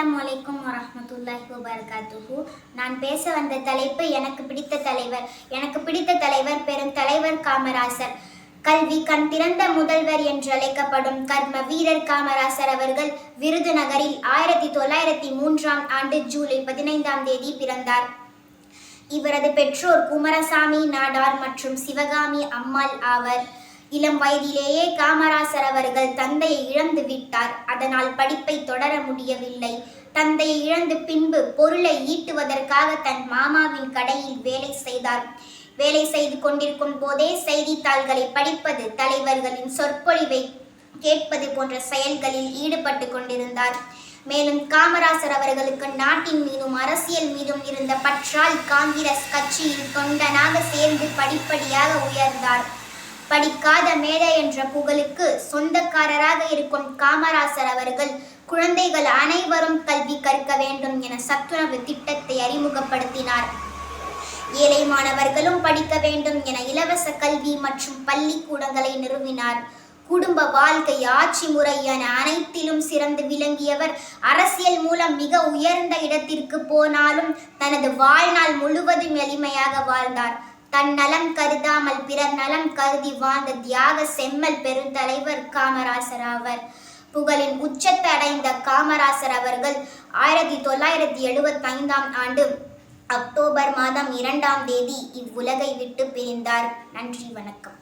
அஸ்லாம் வலைக்கும் வரமத்துல்லாஹி வபர்காத்துஹு. நான் பேச வந்த தலைப்பு எனக்கு பிடித்த தலைவர். எனக்கு பிடித்த தலைவர் பெரும் தலைவர் காமராசர். கல்வி கண் திறந்த முதல்வர் என்று அழைக்கப்படும் கர்ம வீரர் காமராசர் அவர்கள் விருதுநகரில் ஆயிரத்தி தொள்ளாயிரத்தி மூன்றாம் ஆண்டு ஜூலை பதினைந்தாம் தேதி பிறந்தார். இவரது பெற்றோர் குமரசாமி நாடார் மற்றும் சிவகாமி அம்மாள் ஆவர். இளம் வயதிலேயே காமராசர் அவர்கள் தந்தையை இழந்து விட்டார். அதனால் படிப்பை தொடர முடியவில்லை. தந்தையை இழந்து பின்பு பொருளை ஈட்டுவதற்காக தன் மாமாவின் கடையில் வேலை செய்தார். வேலை செய்து கொண்டிருக்கும் போதே செய்தித்தாள்களை படிப்பது தலைவர்களின் சொற்பொழிவை கேட்பது போன்ற செயல்களில் ஈடுபட்டு கொண்டிருந்தார். மேலும் காமராசர் அவர்களுக்கு நாட்டின் மீதும் அரசியல் மீதும் இருந்த பற்றால் காங்கிரஸ் கட்சியில் தொண்டனாக சேர்ந்து படிப்படியாக உயர்ந்தார். படிக்காத மேதை என்ற புகழுக்கு சொந்தக்காரராக இருக்கும் காமராசர் அவர்கள் குழந்தைகள் அனைவரும் கல்வி கற்க வேண்டும் என சத்துணவு திட்டத்தை அறிமுகப்படுத்தினார். ஏழை மாணவர்களும் படிக்க வேண்டும் என இலவச கல்வி மற்றும் பள்ளிக்கூடங்களை நிறுவினார். குடும்ப வாழ்க்கை ஆட்சி முறை என அனைத்திலும் சிறந்து விளங்கியவர் அரசியல் மூலம் மிக உயர்ந்த இடத்திற்கு போனாலும் தனது வாழ்நாள் முழுவதும் எளிமையாக வாழ்ந்தார். தன் நலம் கருதாமல் பிறர் நலம் கருதி வாழ்ந்த தியாக செம்மல் பெருந்தலைவர் காமராசர் ஆவர். புகழின் உச்சத்தை அடைந்த காமராசர் அவர்கள் ஆயிரத்தி தொள்ளாயிரத்தி எழுபத்தி ஐந்தாம் ஆண்டு அக்டோபர் மாதம் இரண்டாம் தேதி இவ்வுலகை விட்டு பிரிந்தார். நன்றி வணக்கம்.